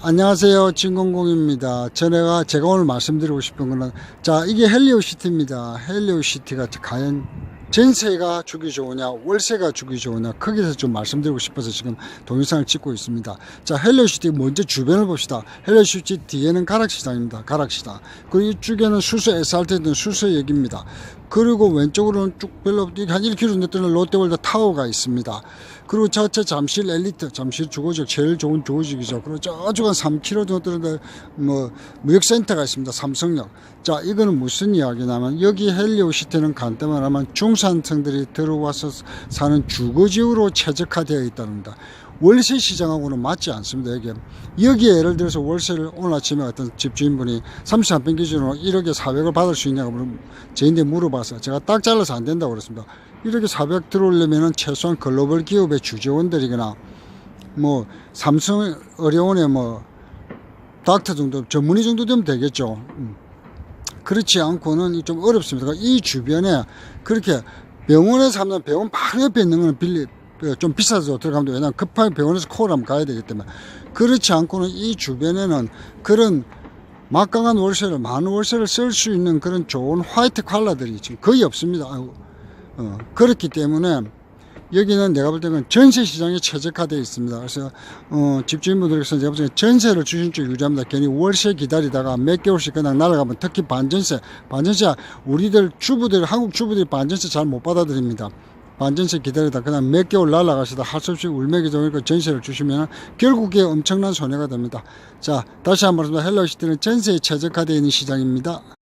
안녕하세요. 진공공입니다. 전에가 제가 오늘 말씀드리고 싶은 거는 자 이게 헬리오시티입니다. 헬리오시티가 과연 전세가 주기 좋으냐 월세가 주기 좋으냐 거기서 좀 말씀드리고 싶어서 지금 동영상을 찍고 있습니다. 자 헬리오시티 먼저 주변을 봅시다. 헬리오시티 뒤에는 가락시장입니다. 가락시장 그리고 이쪽에는 수서 SRT 등 수서역입니다. 그리고 왼쪽으로는 쭉 별로 없- 한 1km 내뜨는 롯데월드 타워가 있습니다. 그리고 저저 잠실 엘리트, 잠실 주거지역 제일 좋은 주거지역이죠. 그리고 저쪽 한 3km 정도 뭐 무역센터가 있습니다. 삼성역. 자, 이거는 무슨 이야기냐면 여기 헬리오시티는 간단만 하면 중산층들이 들어와서 사는 주거지역으로 최적화되어 있다는다. 월세 시장하고는 맞지 않습니다. 이게 여기에 예를 들어서 월세를 오늘 아침에 어떤 집주인분이 33평 기준으로 1억에 400을 받을 수 있냐고 물- 저희한테 물어봐서 제가 딱 잘라서 안 된다고 그랬습니다. 1억에 400 들어오려면은 최소한 글로벌 기업의 주재원들이거나 뭐 삼성 어려운의 뭐 닥터 정도 전문의 정도 되면 되겠죠. 음. 그렇지 않고는 이좀 어렵습니다. 그러니까 이 주변에 그렇게 병원에 사면 병원 바로 옆에 있는 거는 빌리 어, 좀 비싸서 들어가면 돼. 왜냐하면 급하게 병원에서 코를 가야 되기 때문에 그렇지 않고는 이 주변에는 그런 막강한 월세를 많은 월세를 쓸 수 있는 그런 좋은 화이트 컬러들이 지금 거의 없습니다. 어, 그렇기 때문에 여기는 내가 볼 때는 전세 시장이 최적화되어 있습니다. 그래서 어, 집주인분들께서 제가 볼 때는 전세를 주신 쪽 유리합니다. 괜히 월세 기다리다가 몇 개월씩 그냥 날아가면 특히 반전세, 반전세 우리들 주부들 한국 주부들이 반전세 잘 못 받아들입니다. 반전세 기다리다 그냥 몇 개월 날아가시다 할 수 없이 울매기 좋으니까 전세를 주시면 결국에 엄청난 손해가 됩니다. 자 다시 한번 말씀드립니다. 헬로시티는 전세에 최적화되어 있는 시장입니다.